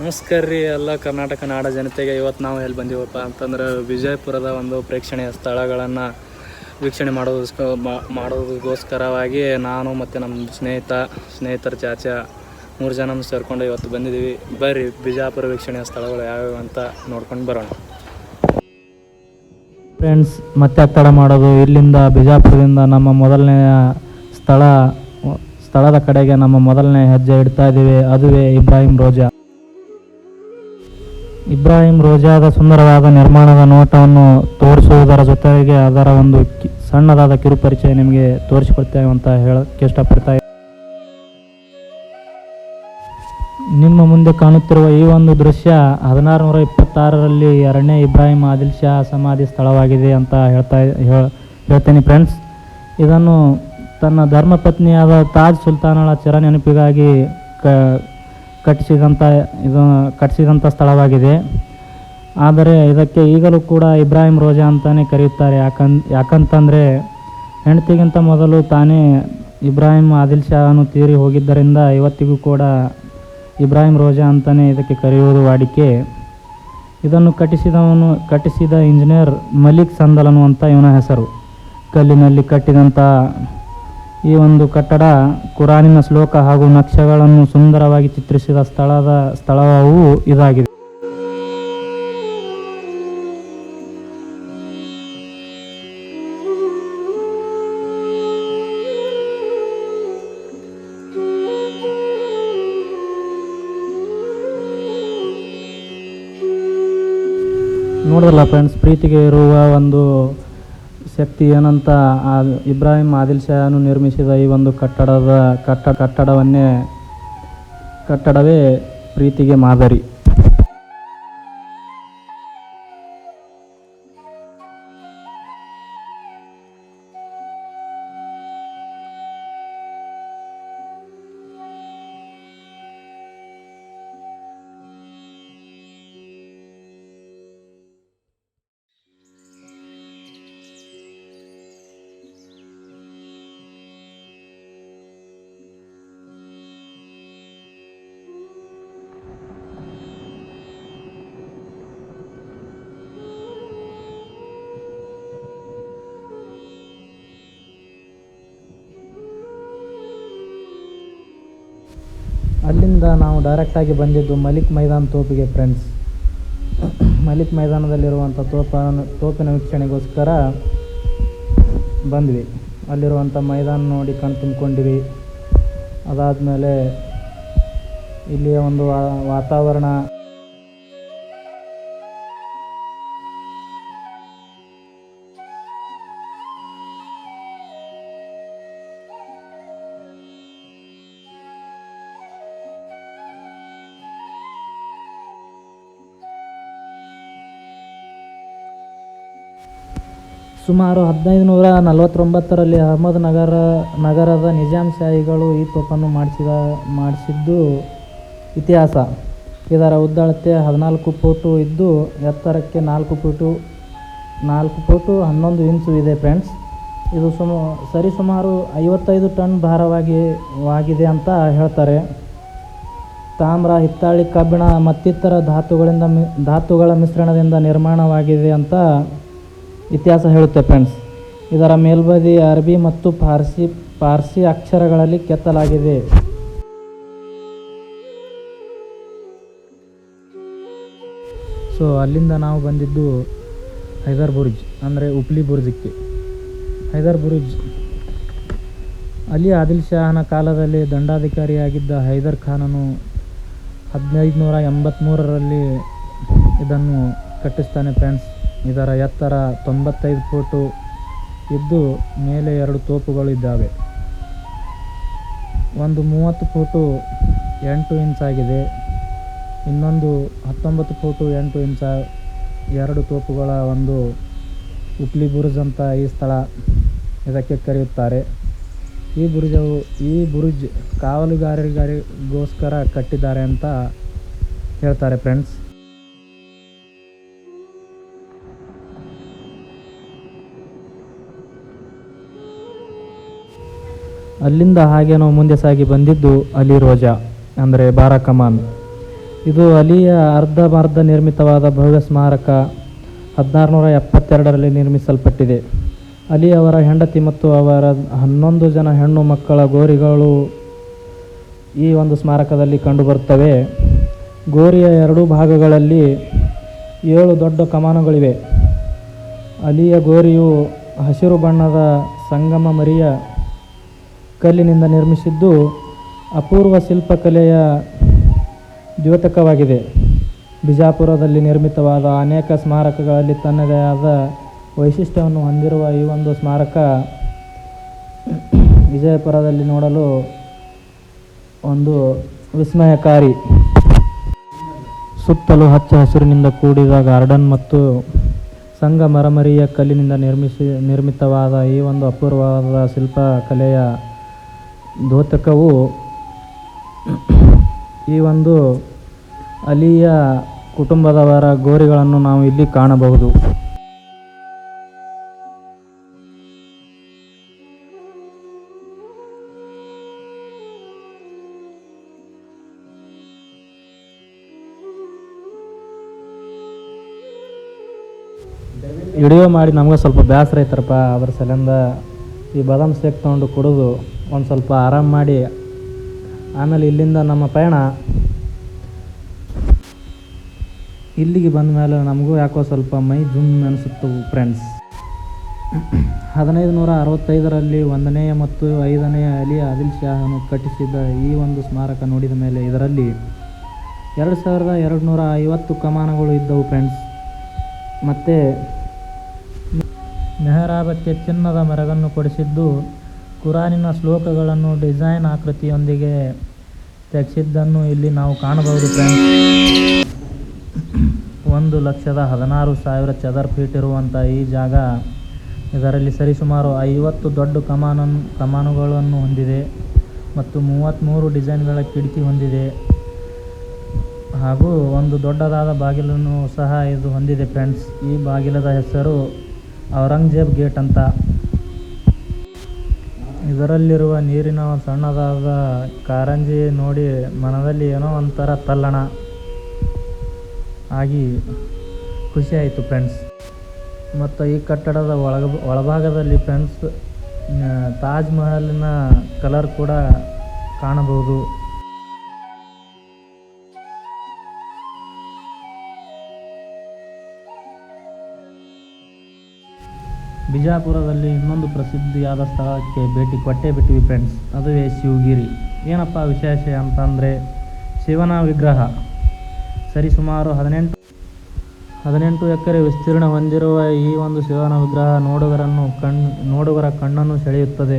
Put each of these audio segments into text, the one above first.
ನಮಸ್ಕಾರ ರೀ, ಎಲ್ಲ ಕರ್ನಾಟಕ ನಾಡ ಜನತೆಗೆ ಇವತ್ತು ನಾವು ಎಲ್ಲಿ ಬಂದೀವಪ್ಪ ಅಂತಂದ್ರೆ ವಿಜಯಪುರದ ಒಂದು ಪ್ರೇಕ್ಷಣೀಯ ಸ್ಥಳಗಳನ್ನು ವೀಕ್ಷಣೆ ಮಾಡೋದಸ್ಕ ಮಾಡೋದಕ್ಕೋಸ್ಕರವಾಗಿ ನಾನು ಮತ್ತು ನಮ್ಮ ಸ್ನೇಹಿತ, ಸ್ನೇಹಿತರ ಚಾಚಾ ಮೂರು ಜನ ಸೇರ್ಕೊಂಡು ಇವತ್ತು ಬಂದಿದ್ದೀವಿ. ಬರ್ರಿ, ಬಿಜಾಪುರ ವೀಕ್ಷಣೀಯ ಸ್ಥಳಗಳು ಯಾವ್ಯಾವ ಅಂತ ನೋಡ್ಕೊಂಡು ಬರೋಣ. ಫ್ರೆಂಡ್ಸ್ ಮತ್ತೆ ತಡ ಮಾಡೋದು. ಇಲ್ಲಿಂದ ಬಿಜಾಪುರದಿಂದ ನಮ್ಮ ಮೊದಲನೆಯ ಸ್ಥಳ, ಸ್ಥಳದ ಕಡೆಗೆ ನಮ್ಮ ಮೊದಲನೇ ಹೆಜ್ಜೆ ಇಡ್ತಾ ಇದ್ದೀವಿ. ಅದುವೇ ಇಬ್ರಾಹಿಂ ರೋಜಾ. ಇಬ್ರಾಹಿಂ ರೋಜಾದ ಸುಂದರವಾದ ನಿರ್ಮಾಣದ ನೋಟವನ್ನು ತೋರಿಸುವುದರ ಜೊತೆಗೆ ಅದರ ಒಂದು ಸಣ್ಣದಾದ ಕಿರು ಪರಿಚಯ ನಿಮಗೆ ತೋರಿಸಿಕೊಡ್ತೇವೆ ಅಂತ ಹೇಳಕ್ಕೆ ಇಷ್ಟಪಡ್ತಾ. ನಿಮ್ಮ ಮುಂದೆ ಕಾಣುತ್ತಿರುವ ಈ ಒಂದು ದೃಶ್ಯ ಹದಿನಾರು ನೂರ ಇಪ್ಪತ್ತಾರರಲ್ಲಿ ಎರಡನೇ ಇಬ್ರಾಹಿಂ ಆದಿಲ್ ಶಾ ಸಮಾಧಿ ಸ್ಥಳವಾಗಿದೆ ಅಂತ ಹೇಳ್ತಾ ಹೇಳ್- ಹೇಳ್ತೇನೆ ಫ್ರೆಂಡ್ಸ್ ಇದನ್ನು ತನ್ನ ಧರ್ಮಪತ್ನಿಯಾದ ತಾಜ್ ಸುಲ್ತಾನಳ ಚಿರ ನೆನಪಿಗಾಗಿ ಕ ಕಟ್ಟಿಸಿದಂಥ ಇದು ಕಟ್ಟಿಸಿದಂಥ ಸ್ಥಳವಾಗಿದೆ. ಆದರೆ ಇದಕ್ಕೆ ಈಗಲೂ ಕೂಡ ಇಬ್ರಾಹಿಂ ರೋಜಾ ಅಂತಲೇ ಕರೆಯುತ್ತಾರೆ. ಯಾಕನ್, ಯಾಕಂತಂದರೆ ಹೆಂಡತಿಗಿಂತ ಮೊದಲು ತಾನೇ ಇಬ್ರಾಹಿಂ ಆದಿಲ್ ಶಾನು ತೀರಿ ಹೋಗಿದ್ದರಿಂದ ಇವತ್ತಿಗೂ ಕೂಡ ಇಬ್ರಾಹಿಂ ರೋಜಾ ಅಂತಲೇ ಇದಕ್ಕೆ ಕರೆಯುವುದು ವಾಡಿಕೆ. ಇದನ್ನು ಕಟ್ಟಿಸಿದವನು, ಕಟ್ಟಿಸಿದ ಇಂಜಿನಿಯರ್ ಮಲಿಕ್ ಸಂದಲನು ಅಂತ ಇವನ ಹೆಸರು. ಕಲ್ಲಿನಲ್ಲಿ ಕಟ್ಟಿದಂಥ ಈ ಒಂದು ಕಟ್ಟಡ ಕುರಾನಿನ ಶ್ಲೋಕ ಹಾಗೂ ನಕ್ಷೆಗಳನ್ನು ಸುಂದರವಾಗಿ ಚಿತ್ರಿಸಿದ ಸ್ಥಳದ ಸ್ಥಳವೂ ಇದಾಗಿದೆ. ನೋಡಿದ್ರಲ್ಲ ಫ್ರೆಂಡ್ಸ್ ಪ್ರೀತಿಗೆ ಇರುವ ಒಂದು ಶಕ್ತಿ ಏನಂತ ಇಬ್ರಾಹಿಂ ಆದಿಲ್ ಶಾನು ನಿರ್ಮಿಸಿದ ಈ ಒಂದು ಕಟ್ಟಡದ ಕಟ್ಟ ಕಟ್ಟಡವನ್ನೇ ಕಟ್ಟಡವೇ ಪ್ರೀತಿಗೆ ಮಾದರಿ. ಅಲ್ಲಿಂದ ನಾವು ಡೈರೆಕ್ಟಾಗಿ ಬಂದಿದ್ದು ಮಲಿಕ್ ಮೈದಾನ ತೋಪಿಗೆ ಫ್ರೆಂಡ್ಸ್ ಮಲಿಕ್ ಮೈದಾನದಲ್ಲಿರುವಂಥ ತೋಪ ತೋಪಿನ ವೀಕ್ಷಣೆಗೋಸ್ಕರ ಬಂದ್ವಿ. ಅಲ್ಲಿರುವಂಥ ಮೈದಾನ ನೋಡಿ ಕಣ್ ತುಂಬಿಕೊಂಡಿವಿ. ಅದಾದಮೇಲೆ ಇಲ್ಲಿಯ ಒಂದು ವಾತಾವರಣ ಸುಮಾರು ಹದಿನೈದು ನೂರ ನಲವತ್ತೊಂಬತ್ತರಲ್ಲಿ ಅಹಮದ್ ನಗರ, ನಗರದ ನಿಜಾಮ್ ಶಾಹಿಗಳು ಈ ತೋಪನ್ನು ಮಾಡಿಸಿದ, ಮಾಡಿಸಿದ್ದು ಇತಿಹಾಸ. ಇದರ ಉದ್ದಳತೆ ಹದಿನಾಲ್ಕು ಫೂಟು ಇದ್ದು, ಎತ್ತರಕ್ಕೆ ನಾಲ್ಕು ಫೋಟು ನಾಲ್ಕು ಫೋಟು ಹನ್ನೊಂದು ಇಂಚು ಇದೆ ಫ್ರೆಂಡ್ಸ್. ಇದು ಸುಮ, ಸರಿಸುಮಾರು ಐವತ್ತೈದು ಟನ್ ಭಾರವಾಗಿ ವಾಗಿದೆ ಅಂತ ಹೇಳ್ತಾರೆ. ತಾಮ್ರ, ಹಿತ್ತಾಳಿ, ಕಬ್ಬಿಣ ಮತ್ತಿತರ ಧಾತುಗಳಿಂದ ಮಿ, ಧಾತುಗಳ ಮಿಶ್ರಣದಿಂದ ನಿರ್ಮಾಣವಾಗಿದೆ ಅಂತ ಇತಿಹಾಸ ಹೇಳುತ್ತೆ ಫ್ರೆಂಡ್ಸ್ ಇದರ ಮೇಲ್ಬದಿ ಅರಬಿ ಮತ್ತು ಪಾರ್ಸಿ ಪಾರ್ಸಿ ಅಕ್ಷರಗಳಲ್ಲಿ ಕೆತ್ತಲಾಗಿದೆ. ಸೊ ಅಲ್ಲಿಂದ ನಾವು ಬಂದಿದ್ದು ಹೈದರ್ ಬುರ್ಜ್, ಅಂದರೆ ಉಪ್ಲಿ ಬುರ್ಜಕ್ಕೆ ಹೈದರ್ ಬುರ್ಜ್ ಅಲ್ಲಿ ಆದಿಲ್ ಶಾಹನ ಕಾಲದಲ್ಲಿ ದಂಡಾಧಿಕಾರಿಯಾಗಿದ್ದ ಹೈದರ್ ಖಾನನು ಹದಿನೈದು ನೂರ ಎಂಬತ್ತ್ಮೂರರಲ್ಲಿ ಇದನ್ನು ಕಟ್ಟಿಸ್ತಾನೆ ಫ್ರೆಂಡ್ಸ್ ಇದರ ಎತ್ತರ ತೊಂಬತ್ತೈದು ಫೂಟು ಇದ್ದು ಮೇಲೆ ಎರಡು ತೋಪುಗಳು ಇದ್ದಾವೆ ಒಂದು ಮೂವತ್ತು ಫೂಟು ಎಂಟು ಇಂಚ್ ಆಗಿದೆ. ಇನ್ನೊಂದು ಹತ್ತೊಂಬತ್ತು ಫೂಟು ಎಂಟು ಇಂಚ ಎರಡು ತೋಪುಗಳ ಒಂದು ಉಪ್ಲಿ ಬುರುಜ್ ಅಂತ ಈ ಸ್ಥಳ ಇದಕ್ಕೆ ಕರೆಯುತ್ತಾರೆ. ಈ ಬುರುಜವು, ಈ ಬುರುಜ್ ಕಾವಲುಗಾರರಿಗೋಸ್ಕರ ಕಟ್ಟಿದ್ದಾರೆ ಅಂತ ಹೇಳ್ತಾರೆ ಫ್ರೆಂಡ್ಸ್ ಅಲ್ಲಿಂದ ಹಾಗೆ ನಾವು ಮುಂದೆ ಸಾಗಿ ಬಂದಿದ್ದು ಅಲಿ ರೋಜಾ, ಅಂದರೆ ಬಾರಾ ಕಮಾನ್ ಇದು ಅಲಿಯ ಅರ್ಧ ಅರ್ಧಮರ್ಧ ನಿರ್ಮಿತವಾದ ಭವ್ಯ ಸ್ಮಾರಕ ಹದಿನಾರುನೂರ ಎಪ್ಪತ್ತೆರಡರಲ್ಲಿ ನಿರ್ಮಿಸಲ್ಪಟ್ಟಿದೆ. ಅಲಿ ಅವರ ಹೆಂಡತಿ ಮತ್ತು ಅವರ ಹನ್ನೊಂದು ಜನ ಹೆಣ್ಣು ಮಕ್ಕಳ ಗೋರಿಗಳು ಈ ಒಂದು ಸ್ಮಾರಕದಲ್ಲಿ ಕಂಡುಬರುತ್ತವೆ ಗೋರಿಯ ಎರಡೂ ಭಾಗಗಳಲ್ಲಿ ಏಳು ದೊಡ್ಡ ಕಮಾನುಗಳಿವೆ. ಅಲಿಯ ಗೋರಿಯು ಹಸಿರು ಬಣ್ಣದ ಸಂಗಮ ಮರಿಯ ಕಲ್ಲಿನಿಂದ ನಿರ್ಮಿಸಿದ್ದು ಅಪೂರ್ವ ಶಿಲ್ಪಕಲೆಯ ದ್ಯೋತಕವಾಗಿದೆ. ಬಿಜಾಪುರದಲ್ಲಿ ನಿರ್ಮಿತವಾದ ಅನೇಕ ಸ್ಮಾರಕಗಳಲ್ಲಿ ತನ್ನದೇ ಆದ ವೈಶಿಷ್ಟ್ಯವನ್ನು ಹೊಂದಿರುವ ಈ ಒಂದು ಸ್ಮಾರಕ ವಿಜಯಪುರದಲ್ಲಿ ನೋಡಲು ಒಂದು ವಿಸ್ಮಯಕಾರಿ. ಸುತ್ತಲೂ ಹಚ್ಚ ಹಸಿರಿನಿಂದ ಕೂಡಿದ ಗಾರ್ಡನ್ ಮತ್ತು ಸಂಘ ಮರಮರಿಯ ಕಲ್ಲಿನಿಂದ ನಿರ್ಮಿಸಿ ನಿರ್ಮಿತವಾದ ಈ ಒಂದು ಅಪೂರ್ವವಾದ ಶಿಲ್ಪಕಲೆಯ ದ್ಯೋತಕವು ಈ ಒಂದು ಅಲಿಯ ಕುಟುಂಬದವರ ಗೋರಿಗಳನ್ನು ನಾವು ಇಲ್ಲಿ ಕಾಣಬಹುದು. ವಿಡಿಯೋ ಮಾಡಿ ನಮಗೆ ಸ್ವಲ್ಪ ಬೇಸರ ಐತರಪ್ಪ ಅದ್ರ ಸಲಿಂದ ಈ ಬಾದಾಮ್ ಶೇಕ್ ತೊಗೊಂಡು ಕುಡಿದು ಒಂದು ಸ್ವಲ್ಪ ಆರಾಮ ಮಾಡಿ. ಆಮೇಲೆ ಇಲ್ಲಿಂದ ನಮ್ಮ ಪಯಣ. ಇಲ್ಲಿಗೆ ಬಂದ ಮೇಲೆ ನಮಗೂ ಯಾಕೋ ಸ್ವಲ್ಪ ಮೈ ಜುಮ್ ಅನಿಸುತ್ತು ಫ್ರೆಂಡ್ಸ್ ಹದಿನೈದು ನೂರ ಅರವತ್ತೈದರಲ್ಲಿ ಒಂದನೆಯ ಮತ್ತು ಐದನೆಯ ಅಲಿ ಆದಿಲ್ ಶಾಹನು ಕಟ್ಟಿಸಿದ ಈ ಒಂದು ಸ್ಮಾರಕ ನೋಡಿದ ಮೇಲೆ ಇದರಲ್ಲಿ ಎರಡು ಸಾವಿರದ ಎರಡು ನೂರ ಐವತ್ತು ಕಮಾನಗಳು ಇದ್ದವು ಫ್ರೆಂಡ್ಸ್ ಮತ್ತು ಮೆಹರಾಬಕ್ಕೆ ಚಿನ್ನದ ಮೆರಗನ್ನು ಕೊಡಿಸಿದ್ದು ಕುರಾನಿನ ಶ್ಲೋಕಗಳನ್ನು ಡಿಸೈನ್ ಆಕೃತಿಯೊಂದಿಗೆ ತೆಗೆಸಿದ್ದನ್ನು ಇಲ್ಲಿ ನಾವು ಕಾಣಬಹುದು ಒಂದು ಲಕ್ಷದ ಹದಿನಾರು ಸಾವಿರ ಚದರ್ ಫೀಟ್ ಇರುವಂಥ ಈ ಜಾಗ ಇದರಲ್ಲಿ ಸರಿಸುಮಾರು ಐವತ್ತು ದೊಡ್ಡ ಕಮಾನನ್ನು ಕಮಾನುಗಳನ್ನು ಹೊಂದಿದೆ ಮತ್ತು ಮೂವತ್ತ್ಮೂರು ಡಿಸೈನ್ಗಳ ಕಿಟಕಿ ಹೊಂದಿದೆ. ಹಾಗೂ ಒಂದು ದೊಡ್ಡದಾದ ಬಾಗಿಲನ್ನು ಸಹ ಇದು ಹೊಂದಿದೆ ಫ್ರೆಂಡ್ಸ್. ಈ ಬಾಗಿಲದ ಹೆಸರು ಔರಂಗಜೇಬ್ ಗೇಟ್ ಅಂತ. ಇದರಲ್ಲಿರುವ ನೀರಿನ ಸಣ್ಣದಾದ ಕಾರಂಜಿ ನೋಡಿ ಮನದಲ್ಲಿ ಏನೋ ಒಂಥರ ತಲ್ಲಣ ಆಗಿ ಖುಷಿ ಆಯಿತು ಫ್ರೆಂಡ್ಸ್. ಮತ್ತು ಈ ಕಟ್ಟಡದ ಒಳಗ, ಒಳಭಾಗದಲ್ಲಿ ಫ್ರೆಂಡ್ಸ್ ತಾಜ್ ಮಹಲಿನ ಕಲರ್ ಕೂಡ ಕಾಣಬಹುದು. ಬಿಜಾಪುರದಲ್ಲಿ ಇನ್ನೊಂದು ಪ್ರಸಿದ್ಧಿಯಾದ ಸ್ಥಳಕ್ಕೆ ಭೇಟಿ ಕೊಟ್ಟೇ ಬಿಟ್ಟಿವಿ ಫ್ರೆಂಡ್ಸ್ ಅದುವೇ ಶಿವಗಿರಿ. ಏನಪ್ಪ ವಿಶೇಷ ಅಂತಂದರೆ ಶಿವನ ವಿಗ್ರಹ. ಸರಿಸುಮಾರು ಹದಿನೆಂಟು ಹದಿನೆಂಟು ಎಕರೆ ವಿಸ್ತೀರ್ಣ ಹೊಂದಿರುವ ಈ ಒಂದು ಶಿವನ ವಿಗ್ರಹ ನೋಡುಗರನ್ನು ಕಣ್, ನೋಡುಗರ ಕಣ್ಣನ್ನು ಸೆಳೆಯುತ್ತದೆ.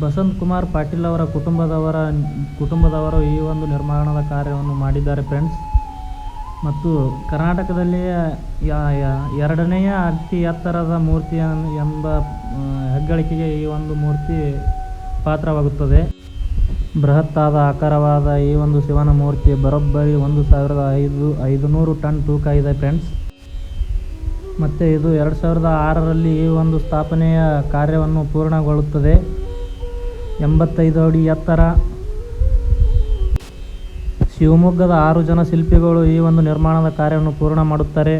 ಬಸಂತ್ ಕುಮಾರ್ ಪಾಟೀಲ್ ಅವರ ಕುಟುಂಬದವರ, ಕುಟುಂಬದವರು ಈ ಒಂದು ನಿರ್ಮಾಣದ ಕಾರ್ಯವನ್ನು ಮಾಡಿದ್ದಾರೆ ಫ್ರೆಂಡ್ಸ್ ಮತ್ತು ಯ- ಎರಡನೆಯ ಅತಿ ಎತ್ತರದ ಮೂರ್ತಿ ಎಂಬ ಹೆಗ್ಗಳಿಕೆಗೆ ಈ ಒಂದು ಮೂರ್ತಿ ಪಾತ್ರವಾಗುತ್ತದೆ. ಬೃಹತ್ತಾದ ಆಕಾರವಾದ ಈ ಒಂದು ಶಿವನ ಮೂರ್ತಿ ಬರೋಬ್ಬರಿ ಒಂದು ಸಾವಿರದ ಐದು, ಐದುನೂರು ಟನ್ ತೂಕ ಇದೆ ಫ್ರೆಂಡ್ಸ್ ಮತ್ತು ಇದು ಎರಡು ಸಾವಿರದ ಆರರಲ್ಲಿ ಈ ಒಂದು ಸ್ಥಾಪನೆಯ ಕಾರ್ಯವನ್ನು ಪೂರ್ಣಗೊಳ್ಳುತ್ತದೆ. ಎಂಬತ್ತೈದು ಅಡಿ ಎತ್ತರ ಶಿವಮೊಗ್ಗದ ಆರು ಜನ ಶಿಲ್ಪಿಗಳು ಈ ಒಂದು ನಿರ್ಮಾಣದ ಕಾರ್ಯವನ್ನು ಪೂರ್ಣ ಮಾಡುತ್ತಾರೆ.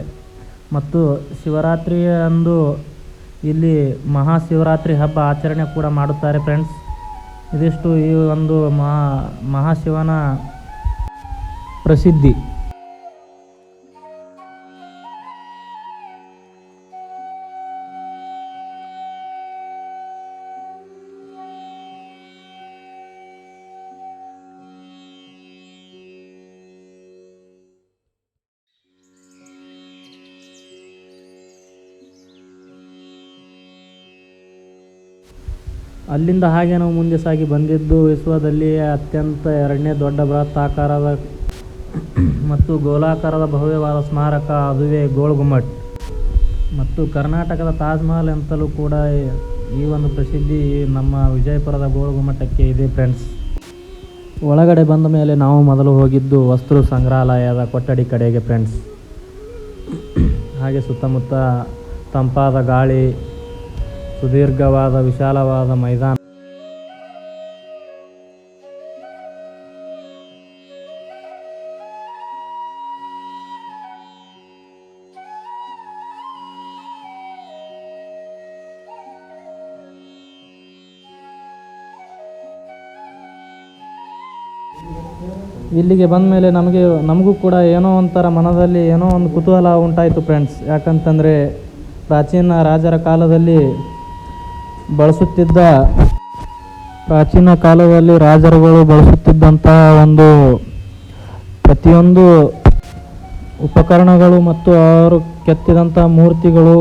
ಮತ್ತು ಶಿವರಾತ್ರಿಯ ಅಂದು ಇಲ್ಲಿ ಮಹಾಶಿವರಾತ್ರಿ ಹಬ್ಬ ಆಚರಣೆ ಕೂಡ ಮಾಡುತ್ತಾರೆ ಫ್ರೆಂಡ್ಸ್ ಇದಿಷ್ಟು ಈ ಒಂದು ಮಹಾ, ಮಹಾಶಿವನ ಪ್ರಸಿದ್ಧಿ. ಅಲ್ಲಿಂದ ಹಾಗೆ ನಾವು ಮುಂದೆ ಸಾಗಿ ಬಂದಿದ್ದು ವಿಶ್ವದಲ್ಲಿಯೇ ಅತ್ಯಂತ ಎರಡನೇ ದೊಡ್ಡ ಬೃಹತ್ ಆಕಾರದ ಮತ್ತು ಗೋಲಾಕಾರದ ಭವ್ಯವಾದ ಸ್ಮಾರಕ, ಅದುವೇ ಗೋಲ್ ಗುಮ್ಮಟ್ ಮತ್ತು ಕರ್ನಾಟಕದ ತಾಜ್ ಮಹಲ್ ಅಂತಲೂ ಕೂಡ ಈ ಒಂದು ಪ್ರಸಿದ್ಧಿ ನಮ್ಮ ವಿಜಯಪುರದ ಗೋಲ್ ಗುಮ್ಮಟಕ್ಕೆ ಇದೆ ಫ್ರೆಂಡ್ಸ್. ಒಳಗಡೆ ಬಂದ ಮೇಲೆ ನಾವು ಮೊದಲು ಹೋಗಿದ್ದು ವಸ್ತು ಸಂಗ್ರಹಾಲಯದ ಕೊಠಡಿ ಕಡೆಗೆ ಫ್ರೆಂಡ್ಸ್. ಹಾಗೆ ಸುತ್ತಮುತ್ತ ತಂಪಾದ ಗಾಳಿ ಸುದೀರ್ಘವಾದ, ವಿಶಾಲವಾದ ಮೈದಾನ. ಇಲ್ಲಿಗೆ ಬಂದ ಮೇಲೆ ನಮಗೆ, ನಮಗೂ ಕೂಡ ಏನೋ ಒಂಥರ ಮನದಲ್ಲಿ ಏನೋ ಒಂದು ಕುತೂಹಲ ಉಂಟಾಯಿತು ಫ್ರೆಂಡ್ಸ್ ಯಾಕಂತಂದರೆ ಪ್ರಾಚೀನ ರಾಜರ ಕಾಲದಲ್ಲಿ ಬಳಸುತ್ತಿದ್ದ ಪ್ರಾಚೀನ ಕಾಲದಲ್ಲಿ ರಾಜರುಗಳು ಬಳಸುತ್ತಿದ್ದಂತಹ ಒಂದು ಪ್ರತಿಯೊಂದು ಉಪಕರಣಗಳು ಮತ್ತು ಅವರು ಕೆತ್ತಿದಂಥ ಮೂರ್ತಿಗಳು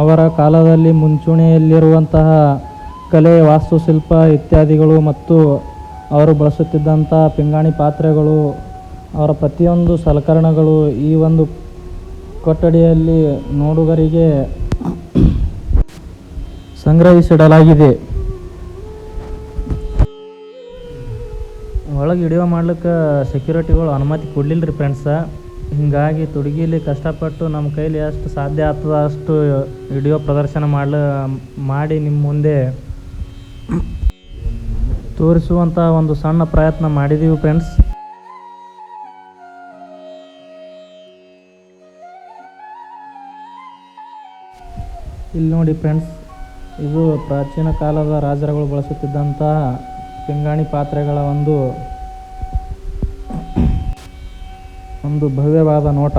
ಅವರ ಕಾಲದಲ್ಲಿ ಮುಂಚೂಣಿಯಲ್ಲಿರುವಂತಹ ಕಲೆ, ವಾಸ್ತುಶಿಲ್ಪ ಇತ್ಯಾದಿಗಳು ಮತ್ತು ಅವರು ಬಳಸುತ್ತಿದ್ದಂಥ ಪಿಂಗಾಣಿ ಪಾತ್ರೆಗಳು, ಅವರ ಪ್ರತಿಯೊಂದು ಸಲಕರಣೆಗಳು ಈ ಒಂದು ಕೊಠಡಿಯಲ್ಲಿ ನೋಡುಗರಿಗೆ ಸಂಗ್ರಹಿಸಿಡಲಾಗಿದೆ. ಒಳಗೆ ವಿಡಿಯೋ ಮಾಡ್ಲಿಕ್ಕೆ ಸೆಕ್ಯೂರಿಟಿಗಳು ಅನುಮತಿ ಕೊಡಲಿಲ್ಲ ರೀ ಫ್ರೆಂಡ್ಸ ಹೀಗಾಗಿ ತುಡುಗಿಲಿ ಕಷ್ಟಪಟ್ಟು ನಮ್ಮ ಕೈಲಿ ಎಷ್ಟು ಸಾಧ್ಯ ಆಗ್ತದ ಅಷ್ಟು ವಿಡಿಯೋ ಪ್ರದರ್ಶನ ಮಾಡ್ಲ, ಮಾಡಿ ನಿಮ್ಮ ಮುಂದೆ ತೋರಿಸುವಂಥ ಒಂದು ಸಣ್ಣ ಪ್ರಯತ್ನ ಮಾಡಿದೀವಿ ಫ್ರೆಂಡ್ಸ್ ಇಲ್ಲಿ ನೋಡಿ ಫ್ರೆಂಡ್ಸ್ ಇದು ಪ್ರಾಚೀನ ಕಾಲದ ರಾಜರುಗಳು ಬಳಸುತ್ತಿದ್ದಂತಹ ಪಿಂಗಾಣಿ ಪಾತ್ರೆಗಳ ಒಂದು ಒಂದು ಭವ್ಯವಾದ ನೋಟ.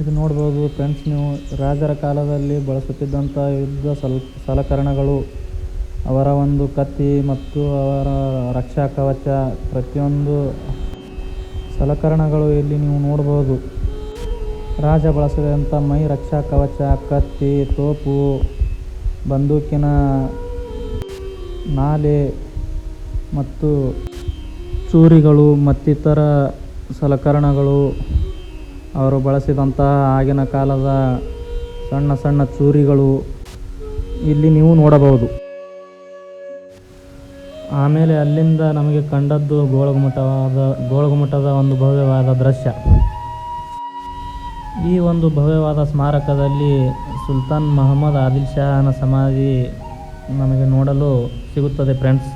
ಇದು ನೋಡ್ಬೋದು ಫ್ರೆಂಡ್ಸ್ ನೀವು ರಾಜರ ಕಾಲದಲ್ಲಿ ಬಳಸುತ್ತಿದ್ದಂಥ ಯುದ್ಧ ಸಲ್, ಸಲಕರಣೆಗಳು. ಅವರ ಒಂದು ಕತ್ತಿ ಮತ್ತು ಅವರ ರಕ್ಷಾ ಕವಚ, ಪ್ರತಿಯೊಂದು ಸಲಕರಣೆಗಳು ಇಲ್ಲಿ ನೀವು ನೋಡ್ಬೋದು. ರಾಜ ಬಳಸಿದಂಥ ಮೈ ರಕ್ಷಾ ಕವಚ, ಕತ್ತಿ, ತೋಪು, ಬಂದೂಕಿನ ನಾಲೆ ಮತ್ತು ಚೂರಿಗಳು ಮತ್ತಿತರ ಸಲಕರಣಗಳು ಅವರು ಬಳಸಿದಂತಹ ಆಗಿನ ಕಾಲದ ಸಣ್ಣ ಸಣ್ಣ ಚೂರಿಗಳು ಇಲ್ಲಿ ನೀವು ನೋಡಬಹುದು. ಆಮೇಲೆ ಅಲ್ಲಿಂದ ನಮಗೆ ಕಂಡದ್ದು ಗೋಳಗುಮಟವಾದ, ಗೋಳಗುಮಟದ ಒಂದು ಭವ್ಯವಾದ ದೃಶ್ಯ. ಈ ಒಂದು ಭವ್ಯವಾದ ಸ್ಮಾರಕದಲ್ಲಿ ಸುಲ್ತಾನ್ ಮೊಹಮ್ಮದ್ ಆದಿಲ್ ಶಾಹನ ಸಮಾಧಿ ನಮಗೆ ನೋಡಲು ಸಿಗುತ್ತದೆ ಫ್ರೆಂಡ್ಸ್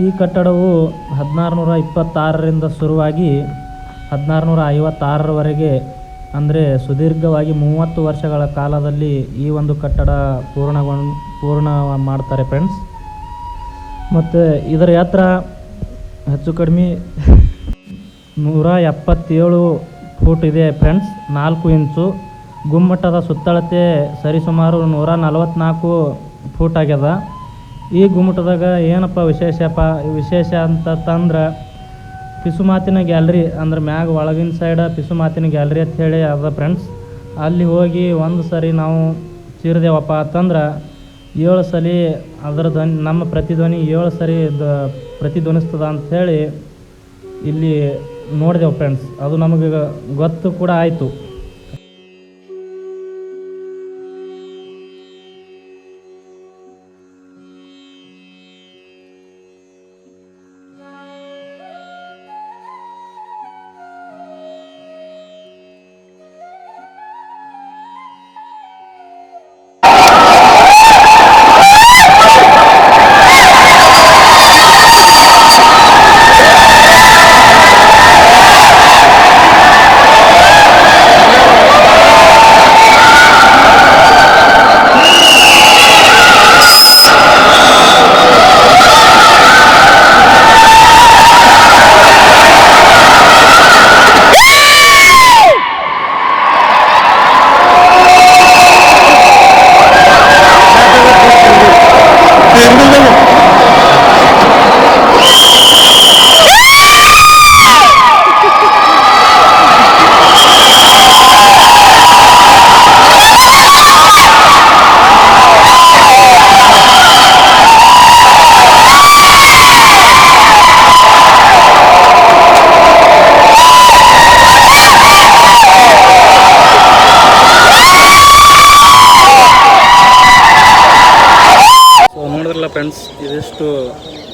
ಈ ಕಟ್ಟಡವು ಹದಿನಾರುನೂರ ಇಪ್ಪತ್ತಾರರಿಂದ ಶುರುವಾಗಿ ಹದಿನಾರುನೂರ ಐವತ್ತಾರರವರೆಗೆ ಅಂದರೆ ಸುದೀರ್ಘವಾಗಿ ಮೂವತ್ತು ವರ್ಷಗಳ ಕಾಲದಲ್ಲಿ ಈ ಒಂದು ಕಟ್ಟಡ ಪೂರ್ಣಗೊಂಡು, ಪೂರ್ಣ ಮಾಡ್ತಾರೆ ಫ್ರೆಂಡ್ಸ್ ಮತ್ತು ಇದರ ಎತ್ತರ ಹೆಚ್ಚು ಕಡಿಮೆ ನೂರ ಎಪ್ಪತ್ತೇಳು ಫೂಟ್ ಇದೆ ಫ್ರೆಂಡ್ಸ್. ನಾಲ್ಕು ಇಂಚು. ಗುಮ್ಮಟದ ಸುತ್ತಳತೆ ಸರಿಸುಮಾರು ನೂರ ನಲವತ್ತ್ನಾಲ್ಕು ಫೂಟ್ ಆಗ್ಯದ. ಈ ಗುಮ್ಮಟದಾಗ ಏನಪ್ಪ ವಿಶೇಷಪ್ಪ ವಿಶೇಷ ಅಂತಂದ್ರೆ ಪಿಸುಮಾತಿನ ಗ್ಯಾಲ್ರಿ, ಅಂದ್ರೆ ಮ್ಯಾಗ ಒಳಗಿನ ಸೈಡ ಪಿಸುಮಾತಿನ ಗ್ಯಾಲ್ರಿ ಅಂತ ಹೇಳಿ ಅದ ಫ್ರೆಂಡ್ಸ್. ಅಲ್ಲಿ ಹೋಗಿ ಒಂದು ಸರಿ ನಾವು ಚೀರದೇವಪ್ಪ ಅಂತಂದ್ರೆ ಏಳು ಸಲ ಅದರ ಧ್ವನಿ, ನಮ್ಮ ಪ್ರತಿಧ್ವನಿ ಏಳು ಸರಿ ದ ಪ್ರತಿಧ್ವನಿಸ್ತದ ಅಂಥೇಳಿ ಇಲ್ಲಿ ನೋಡಿದೆವು ಫ್ರೆಂಡ್ಸ್ ಅದು ನಮಗೆ ಗೊತ್ತು ಕೂಡ ಆಯಿತು.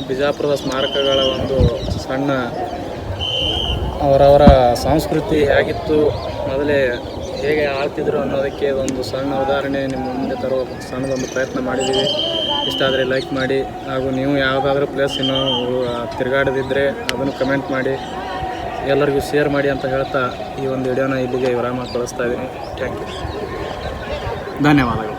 ಬಿಜಾಪುರದ ಸ್ಮಾರಕಗಳ ಒಂದು ಸಣ್ಣ ಅವರವರ ಸಂಸ್ಕೃತಿ ಹೇಗಿತ್ತು ಮೊದಲೇ ಹೇಗೆ ಆಳ್ತಿದ್ರು ಅನ್ನೋದಕ್ಕೆ ಒಂದು ಸಣ್ಣ ಉದಾಹರಣೆ ನಿಮ್ಮ ಮುಂದೆ ತರುವ ಸಣ್ಣದೊಂದು ಪ್ರಯತ್ನ ಮಾಡಿದ್ದೀವಿ. ಇಷ್ಟ ಆದರೆ ಲೈಕ್ ಮಾಡಿ. ಹಾಗೂ ನೀವು ಯಾವುದಾದ್ರೂ ಪ್ಲೇಸ್ ಇನ್ನೂ ತಿರುಗಾಡದಿದ್ದರೆ ಅದನ್ನು ಕಮೆಂಟ್ ಮಾಡಿ. ಎಲ್ಲರಿಗೂ ಶೇರ್ ಮಾಡಿ ಅಂತ ಹೇಳ್ತಾ ಈ ಒಂದು ವಿಡಿಯೋನ ಇಲ್ಲಿಗೆ ವಿರಾಮ ಕಳಿಸ್ತಾ ಇದ್ದೀನಿ. ಥ್ಯಾಂಕ್ ಯು ಧನ್ಯವಾದಗಳು.